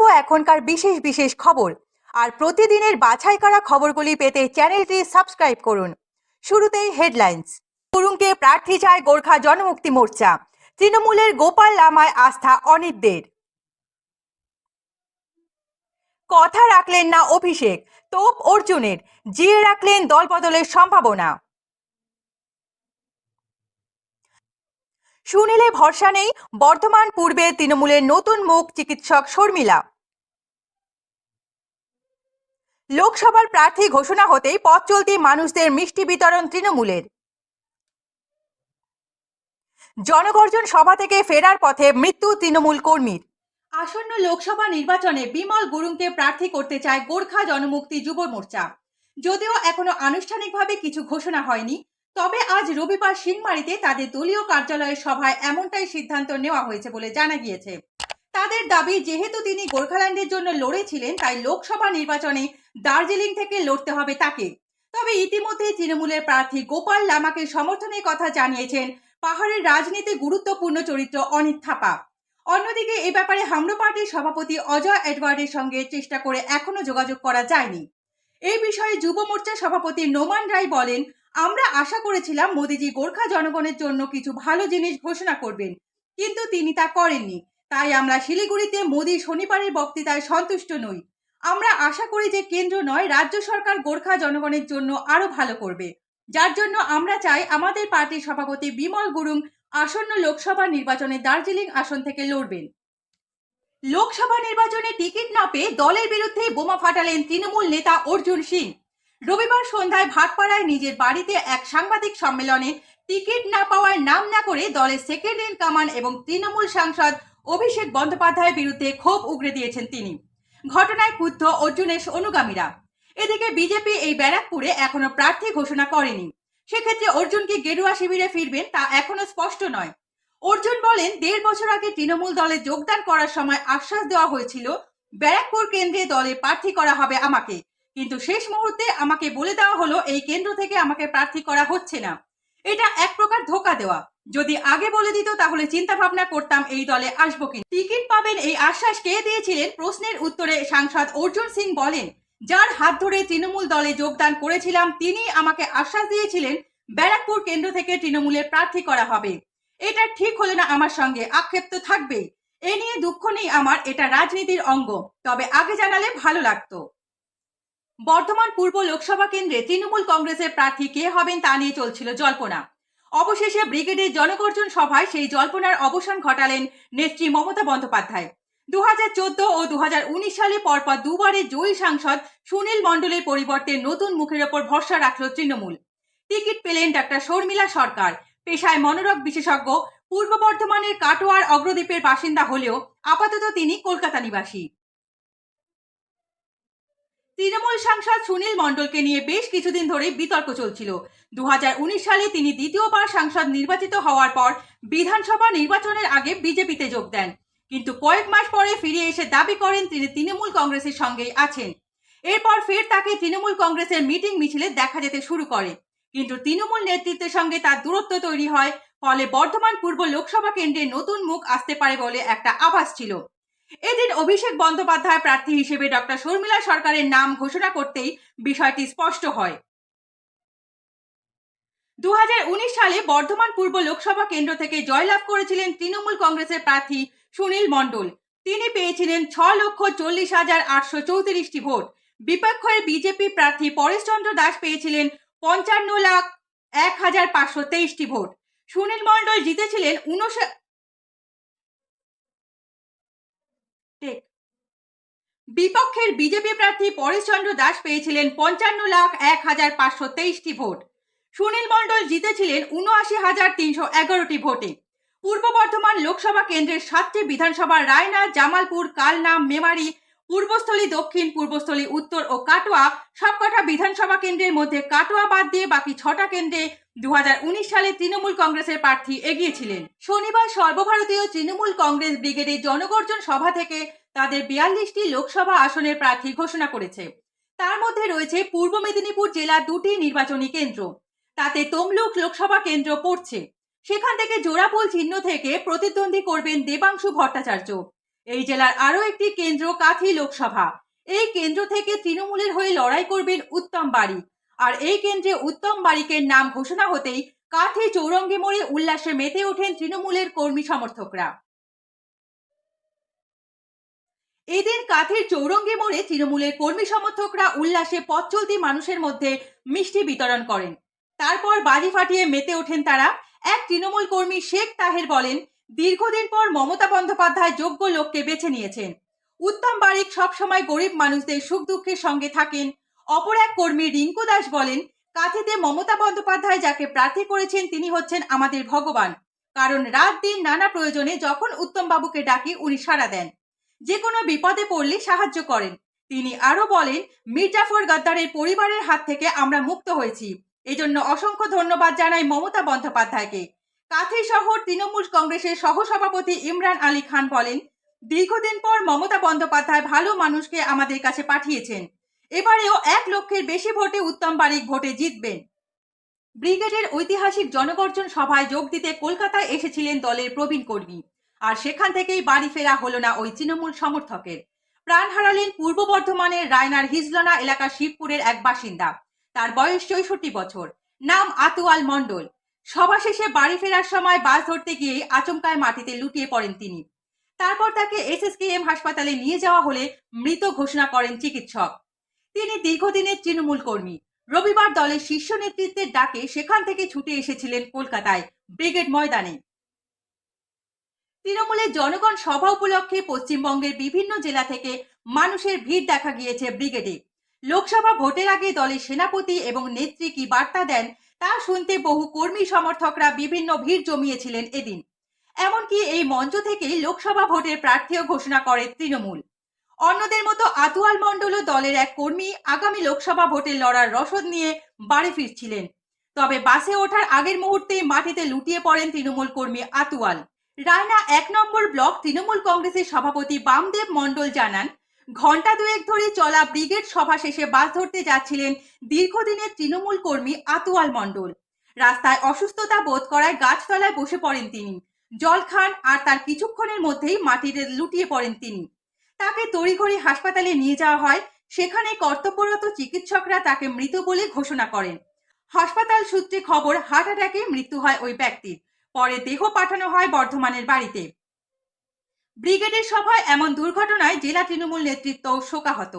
জানাব এখনকার বিশেষ বিশেষ খবর। আর প্রতিদিনের বাছাই করা খবরগুলি পেতে চ্যানেলটি সাবস্ক্রাইব করুন। শুরুতেই হেডলাইন্স। গুরুংকে প্রার্থী চায় গোর্খা জনমুক্তি মোর্চা। তৃণমূলের গোপাল লামায় আস্থা অনিতদের কথা রাখলেন না অভিষেক। তোপ অর্জুনের। জিয়ে রাখলেন দলবদলের সম্ভাবনা। শুনিলে ভরসা নেই। বর্ধমান পূর্বে তৃণমূলের নতুন মুখ চিকিৎসক শর্মিলা। লোকসভার প্রার্থী ঘোষণা হতেই পথ চলতি মানুষদের মিষ্টি বিতরণ তৃণমূলের। জনগর্জন সভা থেকে ফেরার পথে মৃত্যু তৃণমূল কর্মীর। আসন্ন লোকসভা নির্বাচনে বিমল গুরুংকে প্রার্থী করতে চায় গোর্খা জনমুক্তি যুব মোর্চা। যদিও এখনও আনুষ্ঠানিকভাবে কিছু ঘোষণা হয়নি, তবে আজ রবিবার সিংমারিতে তাদের দলীয় কার্যালয়ের সভায় এমনটাই সিদ্ধান্ত নেওয়া হয়েছে বলে জানা গিয়েছে। তাদের দাবি, যেহেতু তিনি গোর্খাল্যান্ডের জন্য লড়েছিলেন, তাই লোকসভা নির্বাচনে দার্জিলিং থেকে লড়তে হবে তাকে। তবে ইতিমধ্যে তৃণমূলের প্রার্থী গোপাল লামাকে সমর্থনের কথা জানিয়েছেন পাহাড়ের রাজনীতি গুরুত্বপূর্ণ চরিত্র অনিত থাপা। অন্যদিকে এ ব্যাপারে হামরো পার্টির সভাপতি অজয় এডওয়ার্ডের সঙ্গে চেষ্টা করে এখনও যোগাযোগ করা যায়নি। এই বিষয়ে যুব মোর্চা সভাপতি নোমান রায় বলেন, আমরা আশা করেছিলাম মোদিজি গোর্খা জনগণের জন্য কিছু ভালো জিনিস ঘোষণা করবেন, কিন্তু তিনি তা করেননি। তাই আমরা শিলিগুড়িতে মোদি শনিবারের বক্তৃতায় সন্তুষ্ট নই। আমরা আশা করি যে কেন্দ্র নয়, রাজ্য সরকার গোর্খা জনগণের জন্য আরও ভালো করবে। যার জন্য আমরা চাই আমাদের পার্টির সভাপতি বিমল গুরুং আসন্ন লোকসভা নির্বাচনে দার্জিলিং আসন থেকে লড়বেন। লোকসভা নির্বাচনে টিকিট না পেয়ে দলের বিরুদ্ধে বোমা ফাটালেন তৃণমূল নেতা অর্জুন সিং। রবিবার সন্ধ্যায় ভাটপাড়ায় নিজের বাড়িতে এক সাংবাদিক সম্মেলনে টিকিট না পাওয়ার নাম না করে দলের সেকেন্ড ইন কামান এবং তৃণমূল সাংসদ অভিষেক বন্দ্যোপাধ্যায়ের বিরুদ্ধে ক্ষোভ উগরে দিয়েছেন তিনি। ঘটনায় ক্ষুব্ধ অর্জুনের অনুগামীরা। এদিকে বিজেপি এই ব্যারাকপুরে এখনও প্রার্থী ঘোষণা করেনি। সেক্ষেত্রে অর্জুন কি গেরুয়া শিবিরে ফিরবেন তা এখনও স্পষ্ট নয়। অর্জুন বলেন, দেড় বছর আগে তৃণমূল দলে যোগদান করার সময় আশ্বাস দেওয়া হয়েছিল, ব্যারাকপুর কেন্দ্রে দলে প্রার্থী করা হবে আমাকে। কিন্তু শেষ মুহূর্তে আমাকে বলে দেওয়া হলো, এই কেন্দ্র থেকে আমাকে প্রার্থী করা হচ্ছে না। এটা এক প্রকার ধোকা দেওয়া। যদি আগে বলে দিত, তাহলে চিন্তা ভাবনা করতাম এই দলে আসব কি টিকিট পাবেন এই আশ্বাস কে দিয়েছিলেন? প্রশ্নের উত্তরে সাংসদ অর্জুন সিং বলেন, যার হাত ধরে তৃণমূল দলে যোগদান করেছিলাম, তিনি আমাকে আশ্বাস দিয়েছিলেন, ব্যারাকপুর কেন্দ্র থেকে তৃণমূলের প্রার্থী করা হবে। এটা ঠিক হলো না আমার সঙ্গে, আক্ষেপ তো থাকবেই। এ নিয়ে দুঃখ নেই আমার, এটা রাজনীতির অঙ্গ। তবে আগে জানালে ভালো লাগতো। বর্ধমান পূর্ব লোকসভা কেন্দ্রে তৃণমূল কংগ্রেসের প্রার্থী কে হবেন তা নিয়ে চলছিল জল্পনা। অবশেষে ব্রিগেডের জনগর্জন সভায় সেই জল্পনার অবসান ঘটালেন নেত্রী মমতা বন্দ্যোপাধ্যায়। দুহাজার চোদ্দ ও দুহাজার উনিশ সালে পরপর দুবারের জয়ী সাংসদ সুনীল মণ্ডলের পরিবর্তে নতুন মুখের ওপর ভরসা রাখল তৃণমূল। টিকিট পেলেন ডাক্তার শর্মিলা সরকার। পেশায় মনোরোগ বিশেষজ্ঞ, পূর্ব বর্ধমানের কাটোয়ার অগ্রদ্বীপের বাসিন্দা হলেও আপাতত তিনি কলকাতা নিবাসী। তৃণমূল সাংসদ সুনীল মণ্ডলকে নিয়ে বেশ কিছুদিন ধরে বিতর্ক চলছিল। দু হাজার উনিশ সালে তিনি দ্বিতীয়বার সাংসদ নির্বাচিত হওয়ার পর বিধানসভা নির্বাচনের আগে বিজেপিতে যোগ দেন। কিন্তু কয়েক মাস পরে ফিরে এসে দাবি করেন তিনি তৃণমূল কংগ্রেসের সঙ্গেই আছেন। এরপর ফের তাকে তৃণমূল কংগ্রেসের মিটিং মিছিলে দেখা যেতে শুরু করে। কিন্তু তৃণমূল নেতৃত্বের সঙ্গে তার দূরত্ব তৈরি হয়, ফলে বর্ধমান পূর্ব লোকসভা কেন্দ্রে নতুন মুখ আসতে পারে বলে একটা আভাস ছিল। এদিন অভিষেক বন্দ্যোপাধ্যায় প্রার্থী হিসেবে ডক্টর শর্মিলা সরকারের নাম ঘোষণা করতেই বিষয়টি স্পষ্ট হয়। দু হাজার উনিশ সালে বর্ধমান পূর্ব লোকসভা কেন্দ্র থেকে জয়লাভ করেছিলেন তৃণমূল কংগ্রেসের প্রার্থী সুনীল মণ্ডল। তিনি পেয়েছিলেন ছ লক্ষ চল্লিশ হাজার আটশো চৌত্রিশটি ভোট। বিপক্ষের বিজেপি প্রার্থী পরেশচন্দ্র দাস পেয়েছিলেন পঞ্চান্ন লাখ এক হাজার পাঁচশো তেইশটি ভোট। সুনীল মণ্ডল জিতেছিলেন বিপক্ষের বিজেপি প্রার্থী পরেশচন্দ্র দাস পেয়েছিলেন পঞ্চান্ন লাখ এক হাজার পাঁচশো তেইশটি ভোট। সুনীল মণ্ডল জিতেছিলেন উনআশি হাজার তিনশো এগারোটি ভোটে। পূর্ব বর্ধমান লোকসভা কেন্দ্রের সাতটি বিধানসভা রায়না, জামালপুর, কালনা, মেমারি, পূর্বস্থলী, দক্ষিণ, পূর্বস্থলী, উত্তর ও কাটোয়া সবকটা বিধানসভা কেন্দ্রের মধ্যে কাটোয়া বাদ দিয়ে বাকি ছটা কেন্দ্রে দু হাজার উনিশ সালে তৃণমূল কংগ্রেসের প্রার্থী এগিয়েছিলেন। শনিবার সর্বভারতীয় তৃণমূল কংগ্রেস ব্রিগেডের জনগর্জন সভা থেকে তাদের বিয়াল্লিশটি লোকসভা আসনের প্রার্থী ঘোষণা করেছে। তার মধ্যে রয়েছে পূর্ব মেদিনীপুর জেলা দুটি নির্বাচনী কেন্দ্র। তাতে তমলুক লোকসভা কেন্দ্র পড়ছে। সেখান থেকে জোড়াপোল চিহ্ন থেকে প্রতিদ্বন্দ্বী করবেন দেবাংশু ভট্টাচার্য। এই জেলার আরও একটি কেন্দ্র কাথি লোকসভা। এই কেন্দ্র থেকে তৃণমূলের হয়ে লড়াই করবেন উত্তম বাড়ি। আর এই কেন্দ্রে উত্তম বারিকের নাম ঘোষণা হতেই কাথি চৌরঙ্গি মোড়ে উল্লাসে মেতে ওঠেন তৃণমূলের কর্মী সমর্থকরা। এদিন কাথির চৌরঙ্গি মোড়ে তৃণমূলের কর্মী সমর্থকরা উল্লাসে পথ চলতি মানুষের মধ্যে মিষ্টি বিতরণ করেন। তারপর বাজি ফাটিয়ে মেতে ওঠেন তারা। এক তৃণমূল কর্মী শেখ তাহের বলেন, দীর্ঘদিন পর মমতা বন্দ্যোপাধ্যায় যোগ্য লোককে বেছে নিয়েছেন। উত্তম বারিক সবসময় গরিব মানুষদের সুখ দুঃখের সঙ্গে থাকেন। অপর এক কর্মী রিঙ্কু দাস বলেন, কাথিতে মমতা বন্দ্যোপাধ্যায় যাকে প্রার্থী করেছেন তিনি হচ্ছেন আমাদের ভগবান। কারণ রাত দিন নানা প্রয়োজনে যখন উত্তম বাবুকে ডাকি উনি সাড়া দেন। যে কোনো বিপদে পড়লে সাহায্য করেন। তিনি আরও বলেন, মির্জাফর গদ্দারের পরিবারের হাত থেকে আমরা মুক্ত হয়েছি। এজন্য অসংখ্য ধন্যবাদ জানাই মমতা বন্দ্যোপাধ্যায়কে। কাথি শহর তৃণমূল কংগ্রেসের সহসভাপতি ইমরান আলী খান বলেন, দীর্ঘদিন পর মমতা বন্দ্যোপাধ্যায় ভালো মানুষকে আমাদের কাছে পাঠিয়েছেন। এবারেও এক লক্ষের বেশি ভোটে উত্তম বারিক ভোটে জিতবেন। ব্রিগেডের ঐতিহাসিক জনগর্জন সভায় যোগ দিতে কলকাতায় এসেছিলেন দলের প্রবীণ কর্মী। আর সেখান থেকেই বাড়ি ফেরা হলো না ওই তৃণমূল সমর্থকের। প্রাণ হারালেন পূর্ব বর্ধমানের রায়নার হিজলনা এলাকা শিবপুরের এক বাসিন্দা। তার বয়স চৌষট্টি বছর। নাম আতুয়াল মণ্ডল। সভা শেষে বাড়ি ফেরার সময় বাস ধরতে গিয়ে আচমকায় মাটিতে লুটিয়ে পড়েন তিনি। তারপর তাকে এসএসকেএম হাসপাতালে নিয়ে যাওয়া হলে মৃত ঘোষণা করেন চিকিৎসক। তিনি দীর্ঘদিনের তৃণমূল কর্মী। রবিবার দলের শীর্ষ নেতৃত্বের ডাকে সেখান থেকে ছুটে এসেছিলেন কলকাতায় ব্রিগেড ময়দানে। তৃণমূলের জনগণ সভা উপলক্ষে পশ্চিমবঙ্গের বিভিন্ন জেলা থেকে মানুষের ভিড় দেখা গিয়েছে ব্রিগেডে। লোকসভা ভোটের আগে দলের সেনাপতি এবং নেত্রী কি বার্তা দেন, তা শুনতে বহু কর্মী সমর্থকরা বিভিন্ন ভিড় জমিয়েছিলেন এদিন। এমনকি এই মঞ্চ থেকেই লোকসভা ভোটের প্রার্থীও ঘোষণা করে তৃণমূল। অন্যদের মতো আতুয়াল মণ্ডলও দলের এক কর্মী আগামী লোকসভা ভোটে লড়ার রসদ নিয়ে বাড়ি ফিরছিলেন। তবে বাসে ওঠার আগের মুহূর্তেই মাটিতে লুটিয়ে পড়েন তৃণমূল কর্মী আতুয়াল। রায়না এক নম্বর ব্লক তৃণমূল কংগ্রেসের সভাপতি বামদেব মণ্ডল জানান ঘণ্টা দুয়েক ধরে চলা ব্রিগেড সভা শেষে বাস ধরতে যাচ্ছিলেন দীর্ঘদিনের তৃণমূল কর্মী আতুয়াল মণ্ডল। রাস্তায় অসুস্থতা বোধ করায় গাছতলায় বসে পড়েন তিনি। জল খান আর তার কিছুক্ষণের মধ্যেই মাটিতে লুটিয়ে পড়েন তিনি। তাকে তড়িঘড়ি হাসপাতালে নিয়ে যাওয়া হয়, সেখানে কর্তব্যরত চিকিৎসকরা তাকে মৃত বলে ঘোষণা করেন। হাসপাতাল সূত্রে খবর, হার্ট অ্যাটাকে মৃত্যু হয় ওই ব্যক্তির। পরে দেহ পাঠানো হয় বর্ধমানের বাড়িতে। ব্রিগেডের সভায় এমন দুর্ঘটনায় জেলা তৃণমূল নেতৃত্ব শোকাহত।